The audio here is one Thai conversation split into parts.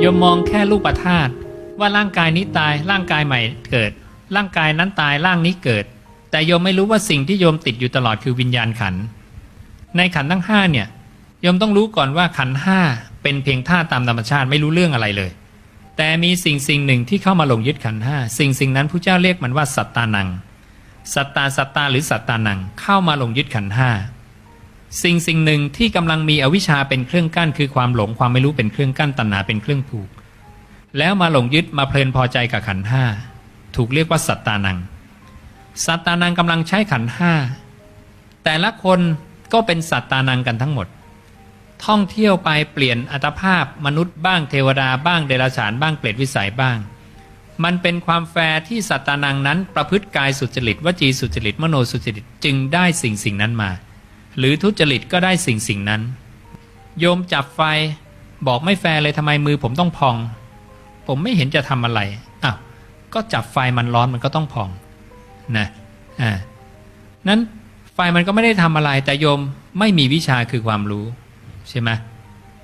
โยมมองแค่รูปธาตุว่าร่างกายนี้ตายร่างกายใหม่เกิด ร่างกายนั้นตายร่างนี้เกิด แต่โยมไม่รู้ว่าสิ่งที่โยมติดอยู่ตลอดคือวิญญาณขัน ในขันทั้งห้าเนี่ยโยมต้องรู้ก่อนว่าขันห้าเป็นเพียงธาตุตามธรรมชาติไม่รู้เรื่องอะไรเลย แต่มีสิ่งสิ่งหนึ่งที่เข้ามาหลงยึดขันห้าสิ่งสิ่งนั้นพระเจ้าเรียกมันว่าสัตตานัง สัตตาสัตตาหรือสัตตานังเข้ามาหลงยึดขันห้า สิ่งสิ่งหนึ่งที่กำลังมีอวิชชาเป็นเครื่องกั้น คือความหลงความไม่รู้เป็นเครื่องกั้นตัณหาเป็นเครื่องผูก แล้วมาหลงยึดมาเพลินพอใจกับขันห้าถูกเรียกว่าสัตตานัง สัตตานังกำลังใช้ขันห้าแต่ละคนก็เป็นสัตตานังกันทั้งหมด ท่องเที่ยวไปเปลี่ยนอัตภาพมนุษย์บ้างเทวดาบ้างเดรัจฉานบ้างเปรตวิสัยบ้าง มันเป็นความแฟร์ที่สัตตานังนั้นประพฤติกายสุจริตวจีสุจริตมโนสุจริตจึงได้สิ่งสิ่งนั้นมา หรือทุจริตก็ได้สิ่งสิ่งนั้น โยมจับไฟ บอกไม่แฟร์เลยทำไมมือผมต้องพอง ผมไม่เห็นจะทำอะไรอ้าวก็จับไฟมันร้อนมันก็ต้องพองนะอ่านั้นไฟมันก็ไม่ได้ทำอะไรแต่โยมไม่มีวิชาคือความรู้ใช่ไหม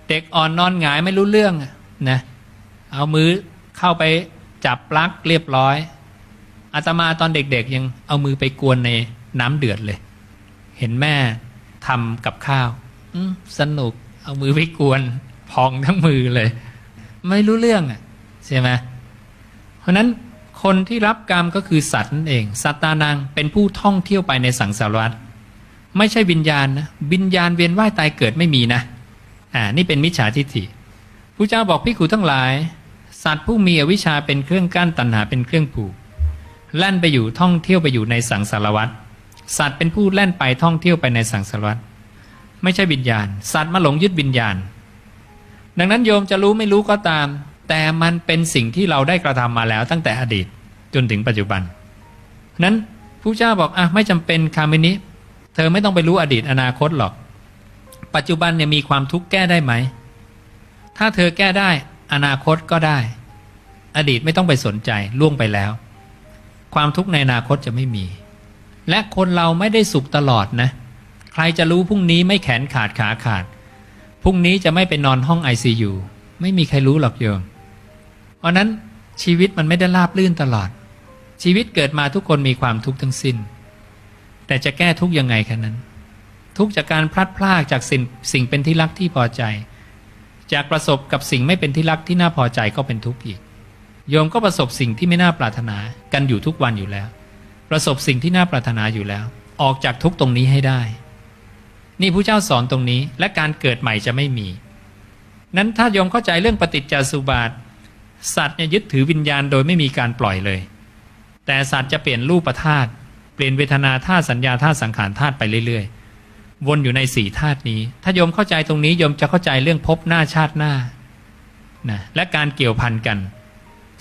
เด็กอ่อนนอนหงายไม่รู้เรื่องนะเอามือเข้าไปจับปลั๊กเรียบร้อยอาตมาตอนเด็กๆ ยังเอามือไปกวนในน้ำเดือดเลย เห็นแม่ ทำกับข้าวอืมสนุกเอามือไปกวน พองทั้งมือเลย ไม่รู้เรื่องอะใช่ไหมเพราะฉะนั้นคนที่รับกรรมก็คือสัตว์นั่นเองสัตตานังเป็นผู้ท่องเที่ยวไปในสังสารวัฏไม่ใช่วิญญาณนะวิญญาณเวียนว่ายตายเกิดไม่มีนะอ่านี่เป็นมิจฉาทิฏฐิพระเจ้าบอกพิกขุทั้งหลาย สัตว์ผู้มีอวิชชาเป็นเครื่องกั้นตัณหาเป็นเครื่องผูกแล่นไปอยู่ท่องเที่ยวไปอยู่ในสังสารวัฏ สัตว์เป็นผู้แล่นไปท่องเที่ยวไปในสังสารวัฏไม่ใช่วิญญาณ สัตว์มาหลงยึดวิญญาณ ดังนั้นโยมจะรู้ไม่รู้ก็ตาม แต่มันเป็นสิ่งที่เราได้กระทำมาแล้วตั้งแต่อดีตจนถึงปัจจุบันนั้นผู้เจ้าบอกอะไม่จำเป็นคามินิเธอไม่ต้องไปรู้อดีตอนาคตหรอก ปัจจุบันเนี่ยมีความทุกข์แก้ได้ไหม ถ้าเธอแก้ได้อนาคตก็ได้ อดีตไม่ต้องไปสนใจล่วงไปแล้ว ความทุกข์ในอนาคตจะไม่มี และคนเราไม่ได้สุขตลอดนะ ใครจะรู้พรุ่งนี้ไม่แขนขาดขาขาด พรุ่งนี้จะไม่ไปนอนห้อง ICU ไม่มีใครรู้หรอกโยม เพราะนั้นชีวิตมันไม่ได้ราบลื่นตลอด ชีวิตเกิดมาทุกคนมีความทุกข์ทั้งสิ้น แต่จะแก้ทุกยังไงแค่นั้น ทุกจากการพลัดพรากจากสิ่งสิ่งเป็นที่รักที่พอใจ จากประสบกับสิ่งไม่เป็นที่รักที่น่าพอใจก็เป็นทุกข์อีก โยมก็ประสบสิ่งที่ไม่น่าปรารถนากันอยู่ทุกวันอยู่แล้ว ประสบสิ่งที่น่าปรารถนาอยู่แล้ว ออกจากทุกตรงนี้ให้ได้ นี่ผู้เจ้าสอนตรงนี้และการเกิดใหม่จะไม่มี นั้นถ้าโยมเข้าใจเรื่องปฏิจจสุบาท สัตว์เนี่ยยึดถือวิญญาณโดยไม่มีการปล่อยเลย แต่สัตว์จะเปลี่ยนรูปธาตุเปลี่ยนเวทนาธาตุสัญญาธาตุสังขารธาตุไปเรื่อยๆ วนอยู่ในสี่ธาตุนี้ ถ้าโยมเข้าใจตรงนี้โยมจะเข้าใจเรื่องภพหน้าชาติหน้านะและการเกี่ยวพันกัน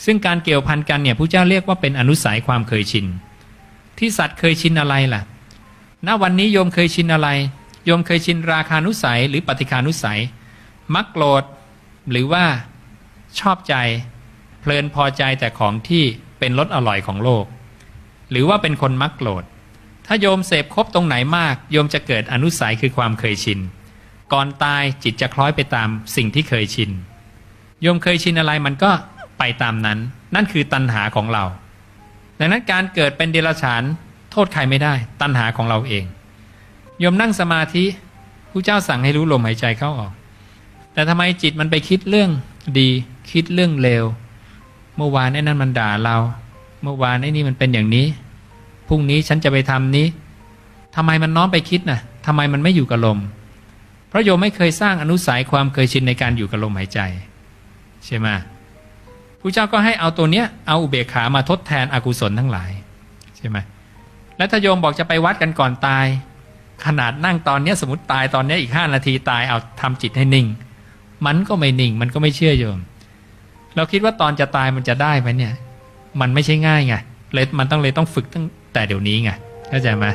ซึ่งการเกี่ยวพันกันเนี่ยผู้เจ้าเรียกว่าเป็นอนุสัยความเคยชิน ที่สัตว์เคยชินอะไรล่ะ ณ วันนี้โยมเคยชินอะไร โยมเคยชินราคานุสัยหรือปฏิคานุสัย มักโกรธหรือว่าชอบใจ เพลินพอใจแต่ของที่เป็นรสอร่อยของโลก หรือว่าเป็นคนมักโกรธ ถ้าโยมเสพครบตรงไหนมาก โยมจะเกิดอนุสัยคือความเคยชิน ก่อนตายจิตจะคล้อยไปตามสิ่งที่เคยชิน โยมเคยชินอะไรมันก็ไปตามนั้น นั่นคือตัณหาของเรา ดังนั้นการเกิดเป็นเดรัจฉานโทษใครไม่ได้ ตัณหาของเราเองโยมนั่งสมาธิผู้เจ้าสั่งให้รู้ลมหายใจเข้าออก แต่ทำไมจิตมันไปคิดเรื่องดีคิดเรื่องเลวเมื่อวานไอ้นั่นมันด่าเรา เมื่อวานไอ้นี่มันเป็นอย่างนี้พรุ่งนี้ฉันจะไปทำนี้ทำไมมันน้อมไปคิดนะ่ะทำไมมันไม่อยู่กับลม เพราะโยมไม่เคยสร้างอนุสัยความเคยชินในการอยู่กับลมหายใจ ใช่ไหม ผู้เจ้าก็ให้เอาตัวเนี้ยเอาอุเบกขามาทดแทนอกุศลทั้งหลายใช่ไหมแล้วถ้าโยมบอกจะไปวัดกันก่อนตาย ขนาดนั่งตอนเนี้ยสมมติตายตอนเนี้ยอีกห้านาทีตายเอาทำจิตให้นิ่ง มันก็ไม่นิ่ง มันก็ไม่เชื่อโยม เราคิดว่าตอนจะตายมันจะได้ไหมเนี่ย มันไม่ใช่ง่ายไงเลยมันต้องเลยต้องฝึกตั้งแต่เดี๋ยวนี้ไงเข้าใจไหม